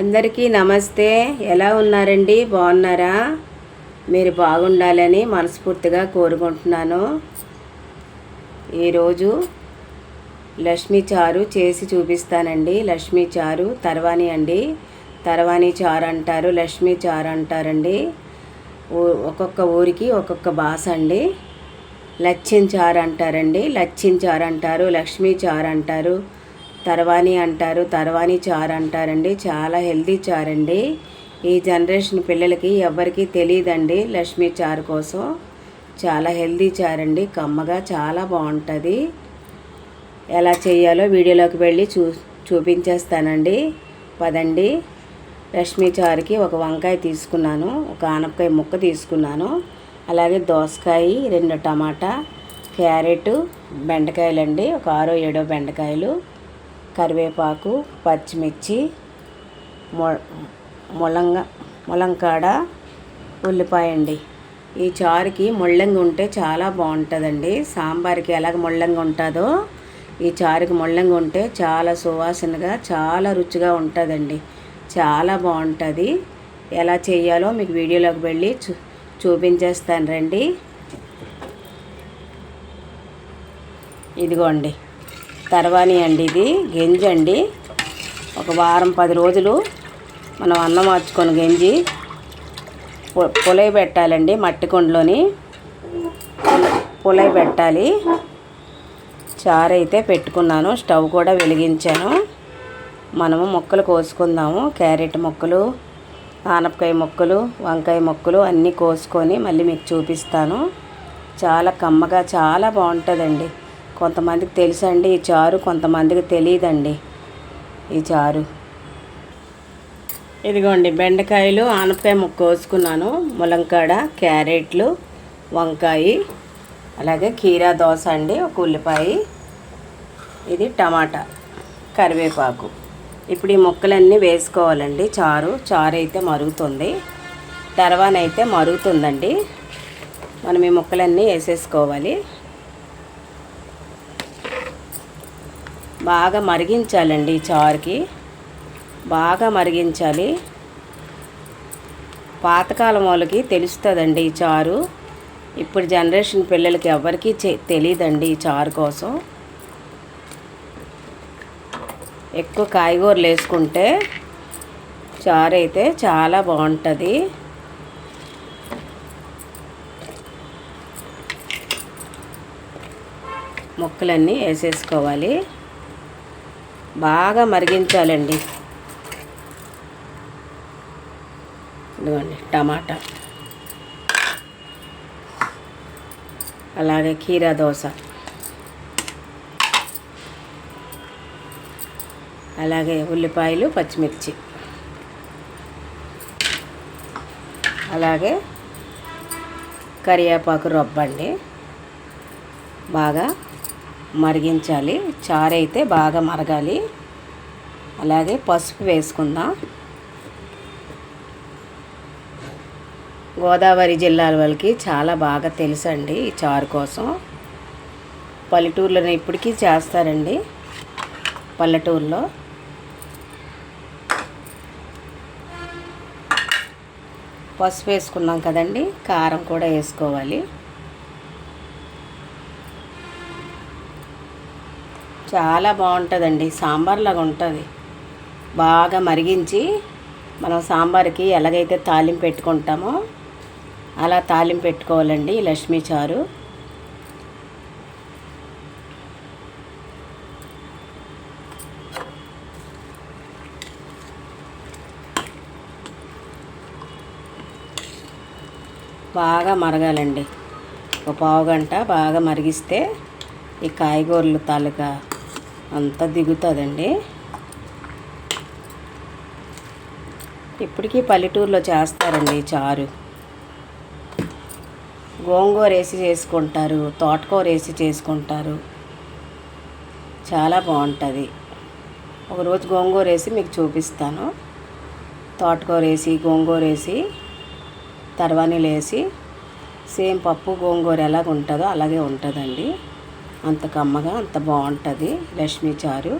అందరికీ నమస్తే. ఎలా ఉన్నారండి? బాగున్నారా? మీరు బాగుండాలని మనస్ఫూర్తిగా కోరుకుంటున్నాను. ఈరోజు లక్ష్మీ చారు చేసి చూపిస్తానండి. లక్ష్మీ చారు తర్వాణి అండి. తర్వాణి చారు అంటారు లక్ష్మీ చారు అంటారండి. ఒక్కొక్క ఊరికి ఒక్కొక్క భాష అండి. లచ్చిన్ చారు అంటారండి. లచ్చిన్ చారు అంటారు లక్ష్మీ చారు అంటారు. తర్వాణి అంటారు తర్వాణి చారు అంటారండి. చాలా హెల్దీ చారు అండి. ఈ జనరేషన్ పిల్లలకి ఎవరికీ తెలియదండి లక్ష్మీ చారు కోసం. చాలా హెల్దీ చారు అండి. కమ్మగా చాలా బాగుంటుంది. ఎలా చేయాలో వీడియోలోకి వెళ్ళి చూ చూపించేస్తానండి. పదండి. లక్ష్మీ చారుకి ఒక వంకాయ తీసుకున్నాను. ఒక ఆనపకాయ ముక్క తీసుకున్నాను. అలాగే దోసకాయ రెండు టమాటా క్యారెట్ బెండకాయలండి. ఒక ఆరో ఏడో బెండకాయలు. కరివేపాకు పచ్చిమిర్చి మొ ములంగ ములంకాడ ఉల్లిపాయ అండి. ఈ చారుకి ముళ్ళంగి ఉంటే చాలా బాగుంటుందండి. సాంబార్కి ఎలాగ ముళ్ళంగి ఉంటుందో ఈ చారుకి ముళ్ళంగి ఉంటే చాలా సువాసనగా చాలా రుచిగా ఉంటుందండి. చాలా బాగుంటుంది. ఎలా చేయాలో మీకు వీడియోలోకి వెళ్ళి చూ చూపించేస్తాను రండి. ఇదిగోండి. తర్వాణి అండి ఇది గంజి అండి. ఒక వారం పది రోజులు మనం అన్నం మార్చుకొని గంజి పొ- పొలై పెట్టాలండి మట్టి కుండలోని. పొలై పెట్టాలి. చారు అయితే పెట్టుకున్నాను స్టవ్ కూడా వెలిగించాను. మనము మొక్కలు కోసుకుందాము. క్యారెట్ మొక్కలు ఆనపకాయ మొక్కలు వంకాయ మొక్కలు అన్నీ కోసుకొని మళ్ళీ మీకు చూపిస్తాను. చాలా కమ్మగా చాలా బాగుంటుందండి. కొంతమందికి తెలుసండి ఈ చారు కొంతమందికి తెలియదండి ఈ చారు. ఇదిగోండి బెండకాయలు ఆనపకాయ ముక్క కోసుకున్నాను. ములంకాడ క్యారెట్లు వంకాయ అలాగే కీరా దోస అండి ఒక ఉల్లిపాయ. ఇది టమాటా కరివేపాకు. ఇప్పుడు ఈ ముక్కలన్నీ వేసుకోవాలండి. చారు చారు అయితే మరుగుతుంది. తర్వాత అయితే మరుగుతుందండి. మనం ఈ ముక్కలన్నీ వేసేసుకోవాలి. బాగా మరిగించాలండి ఈ చారుకి. బాగా మరిగించాలి. పాతకాలం వాళ్ళకి తెలుస్తుందండి ఈ చారు. ఇప్పుడు జనరేషన్ పిల్లలకి ఎవరికీ తెలియదండి ఈ చారు కోసం. ఎక్కువ కాయగూరలు వేసుకుంటే చారు అయితే చాలా బాగుంటుంది. ముక్కలన్నీ వేసేసుకోవాలి. బాగా మరిగించాలండి. ఇదిగోండి టమాటా. అలాగే కీరా దోశ. అలాగే ఉల్లిపాయలు పచ్చిమిర్చి. అలాగే కరివేపాకు రొబ్బండి బాగా మరిగించాలి. చారు అయితే బాగా మరగాలి. అలాగే పసుపు వేసుకుందాం. గోదావరి జిల్లాల వాళ్ళకి చాలా బాగా తెలుసండి ఈ చారు కోసం. పల్లెటూర్లోనే ఇప్పటికీ చేస్తారండి పల్లెటూరులో. పసుపు వేసుకున్నాం కదండి కారం కూడా వేసుకోవాలి. చాలా బాగుంటుందండి. సాంబార్ లాగా ఉంటుంది. బాగా మరిగించి మనం సాంబార్కి ఎలాగైతే తాలింపు పెట్టుకుంటామో అలా తాలింపు పెట్టుకోవాలండి లక్ష్మీ చారు. బాగా మరగాలండి. ఒక పావు గంట బాగా మరిగిస్తే ఈ కాయగూరలు తాలూకా అంతా దిగుతుందండి. ఇప్పటికీ పల్లెటూరులో చేస్తారండి చారు. గోంగూర వేసి చేసుకుంటారు తోటకూర వేసి చేసుకుంటారు. చాలా బాగుంటుంది. ఒకరోజు గోంగూర వేసి మీకు చూపిస్తాను. తోటకూర వేసి గోంగూర వేసి తర్వానీలు వేసి సేమ్ పప్పు గోంగూర ఎలాగ ఉంటుందో అలాగే ఉంటుందండి. అంత కమ్మగా అంత బాగుంటుంది లక్ష్మీ చారు.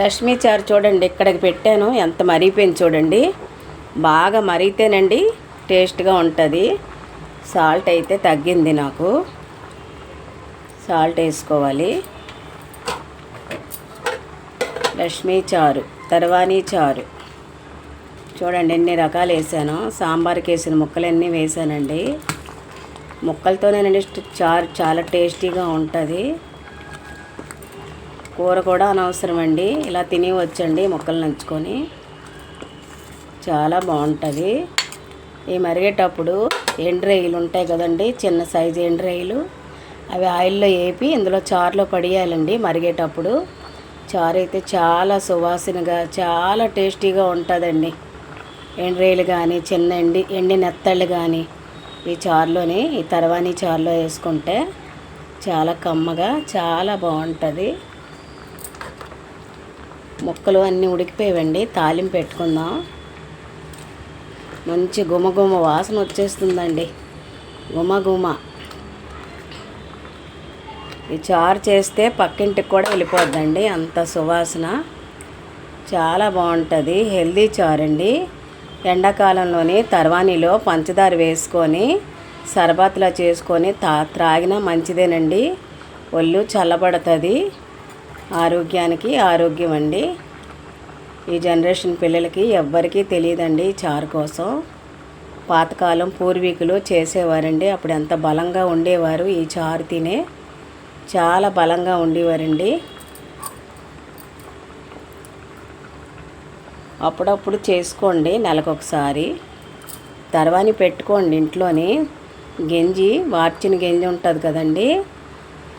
లక్ష్మీ చారు చూడండి ఇక్కడికి పెట్టాను. ఎంత మరిగిపోయింది చూడండి. బాగా మరిగితేనండి టేస్ట్గా ఉంటుంది. సాల్ట్ అయితే తగ్గింది నాకు. సాల్ట్ వేసుకోవాలి. లక్ష్మీ చారు తర్వాణి చారు. చూడండి ఎన్ని రకాలు వేసాను. సాంబార్కి వేసిన ముక్కలన్నీ వేసానండి. ముక్కలతోనేనండి చారు చాలా టేస్టీగా ఉంటుంది. కూర కూడా అనవసరం అండి ఇలా తిని వచ్చండి ముక్కలు నంచుకొని. చాలా బాగుంటుంది. ఈ మరిగేటప్పుడు ఎండ్రాయిలు ఉంటాయి కదండి చిన్న సైజు ఎండ్రాయిలు అవి ఆయిల్లో వేపి ఇందులో చారులో పడియాలండి మరిగేటప్పుడు. చారు అయితే చాలా సువాసనగా చాలా టేస్టీగా ఉంటుందండి. ఎండ్రాయిలు కానీ చిన్న ఎండి ఎండి నెత్తళ్ళు కానీ ఈ చారులోని ఈ తర్వానీ చారులో వేసుకుంటే చాలా కమ్మగా చాలా బాగుంటుంది. ముక్కలు అన్నీ ఉడికిపోయావండి తాలింపు పెట్టుకుందాం. మంచి గుమగుమ వాసన వచ్చేస్తుందండి. గుమగుమ ఈ చారు చేస్తే పక్కింటికి కూడా వెళ్ళిపోద్దండి అంత సువాసన. చాలా బాగుంటుంది హెల్దీ చారు అండి ఎండాకాలంలోని తర్వాణిలో పంచదార వేసుకొని సరబత్లా చేసుకొని తా త్రాగినా మంచిదేనండి. ఒళ్ళు చల్లబడుతుంది. ఆరోగ్యానికి ఆరోగ్యం అండి. ఈ జనరేషన్ పిల్లలకి ఎవ్వరికీ తెలియదండి చారు కోసం. పాతకాలం పూర్వీకులు చేసేవారండి. అప్పుడు ఎంత బలంగా ఉండేవారు ఈ చారు తినే. చాలా బలంగా ఉండేవారండి. అప్పుడప్పుడు చేసుకోండి నెలకొకసారి. తర్వాని పెట్టుకోండి ఇంట్లోని. గెంజి వార్చిన గెంజి ఉంటుంది కదండి.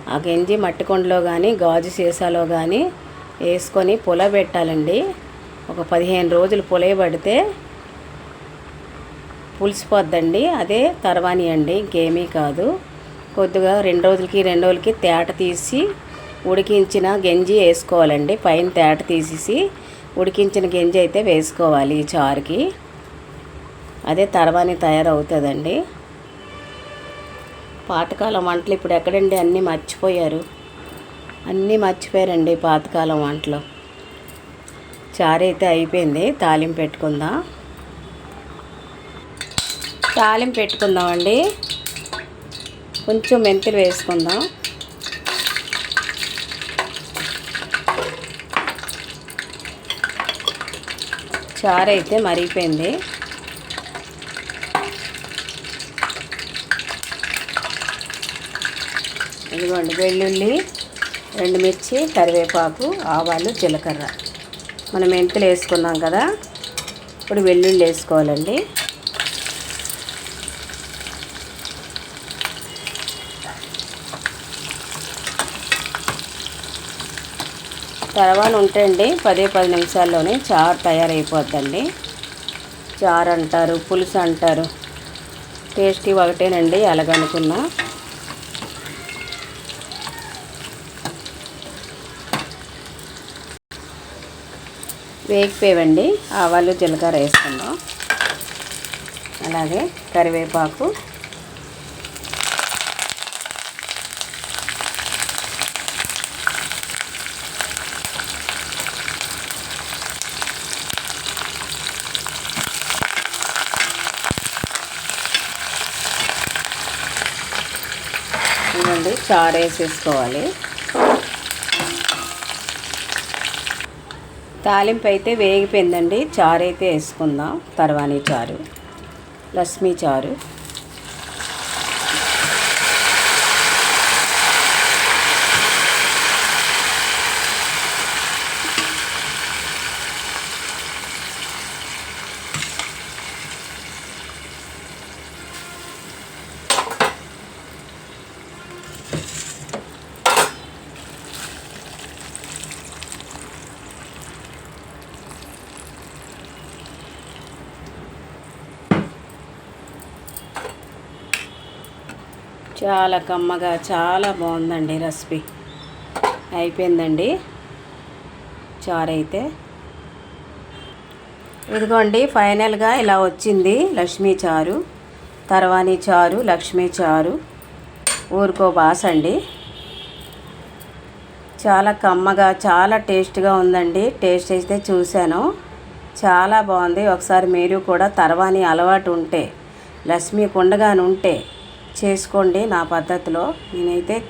ఆ గెంజి మట్టి కొండలో కానీ గాజు సీసాలో కానీ వేసుకొని పులబెట్టాలండి ఒక పదిహేను రోజులు పులయబడితే పులిసిపోద్దండి. అదే తర్వాని అండి ఇంకేమీ కాదు. కొద్దిగా రెండు రోజులకి రెండు రోజులకి తేట తీసి ఉడికించిన గంజి వేసుకోవాలండి. పైన తేట తీసేసి ఉడికించిన గింజ అయితే వేసుకోవాలి ఈ చారుకి. అదే తర్వాని తయారవుతుందండి. పాతకాలం వంటలు ఇప్పుడు ఎక్కడండి? అన్నీ మర్చిపోయారు. అన్నీ మర్చిపోయారండి పాతకాలం వంటలు. చారు అయితే అయిపోయింది. తాలింపు పెట్టుకుందాం. తాలింపు పెట్టుకుందామండి. కొంచెం మెంతులు వేసుకుందాం. చారు అయితే మరిగిపోయింది. ఇదిగోండి వెల్లుల్లి రెండు మిర్చి కరివేపాకు ఆవాలు జీలకర్ర. మనం మెంతులు వేసుకున్నాం కదా ఇప్పుడు వెల్లుల్లి వేసుకోవాలండి. తర్వాత ఉంటండి పదే పది నిమిషాల్లోనే చారు తయారైపోద్దండి. చారు అంటారు పులుసు అంటారు టేస్టీ ఒకటేనండి ఎలాగనుకున్నా. వేగిపోయేవండి ఆవాలు జీలకర్ర వేసుకుందాం. అలాగే కరివేపాకు. చారు వేసేసుకోవాలి తాలింపు అయితే వేగిపోయిందండి. చారు అయితే వేసుకుందాం. తర్వాణి చారు. లక్ష్మీ చారు. చాలా కమ్మగా చాలా బాగుందండి రెసిపీ. అయిపోయిందండి. చారు అయితే ఇదిగోండి ఫైనల్గా ఇలా వచ్చింది లక్ష్మీ చారు. తర్వానీ చారు లక్ష్మీ చారు. ఊరుకో బాసండి చాలా కమ్మగా చాలా టేస్ట్గా ఉందండి. టేస్ట్ అయితే చూశాను. చాలా బాగుంది. ఒకసారి మీరు కూడా తర్వాని అలవాటు ఉంటే లక్ష్మి కుండగాని ఉంటే చేసుకోండి నా పద్ధతిలో. నేనైతే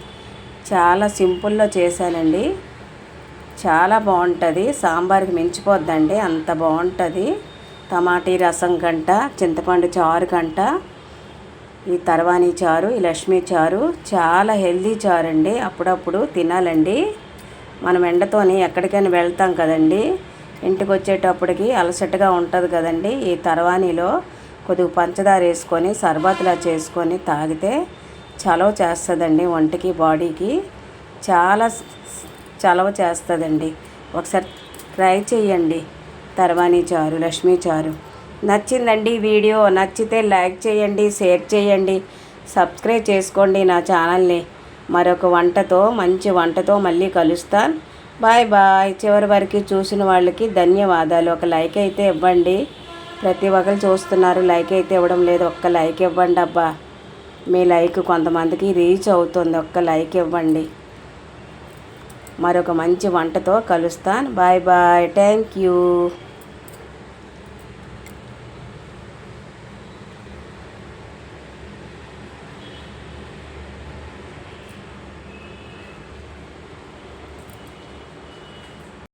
చాలా సింపుల్లో చేశానండి. చాలా బాగుంటుంది. సాంబార్కి మించిపోద్దండి. అంత బాగుంటుంది. టమాటీ రసం కంట చింతపండు చారు కంట ఈ తర్వాణి చారు ఈ లక్ష్మీ చారు చాలా హెల్దీ చారు అండి అప్పుడప్పుడు తినాలండి. మనం ఎండతోని ఎక్కడికైనా వెళ్తాం కదండి. ఇంటికి వచ్చేటప్పటికి అలసటగా ఉంటుంది కదండి. ఈ తర్వాణిలో కొద్దిగా పంచదార వేసుకొని సర్బత్లా చేసుకొని తాగితే చలవ చేస్తుందండి ఒంటికి బాడీకి. చాలా చలవ చేస్తుందండి. ఒకసారి ట్రై చేయండి తర్వాణి చారు లక్ష్మీ చారు. నచ్చిందండి వీడియో. నచ్చితే లైక్ చేయండి షేర్ చేయండి సబ్స్క్రైబ్ చేసుకోండి నా ఛానల్ని. మరొక వంటతో మంచి వంటతో మళ్ళీ కలుస్తాను. Bye bye. చివరి వరకు చూసిన వాళ్ళకి ధన్యవాదాలు. ఒక లైక్ అయితే ఇవ్వండి. ప్రతి ఒక్కరు చూస్తున్నారు. లైక్ అయితే ఇవ్వడం లేదు. ఒక్క లైక్ ఇవ్వండి అబ్బా. మీ లైక్ కొంతమందికి రీచ్ అవుతుంది. ఒక్క లైక్ ఇవ్వండి. మరొక మంచి వంటతో కలుస్తాను. Bye bye. Thank you.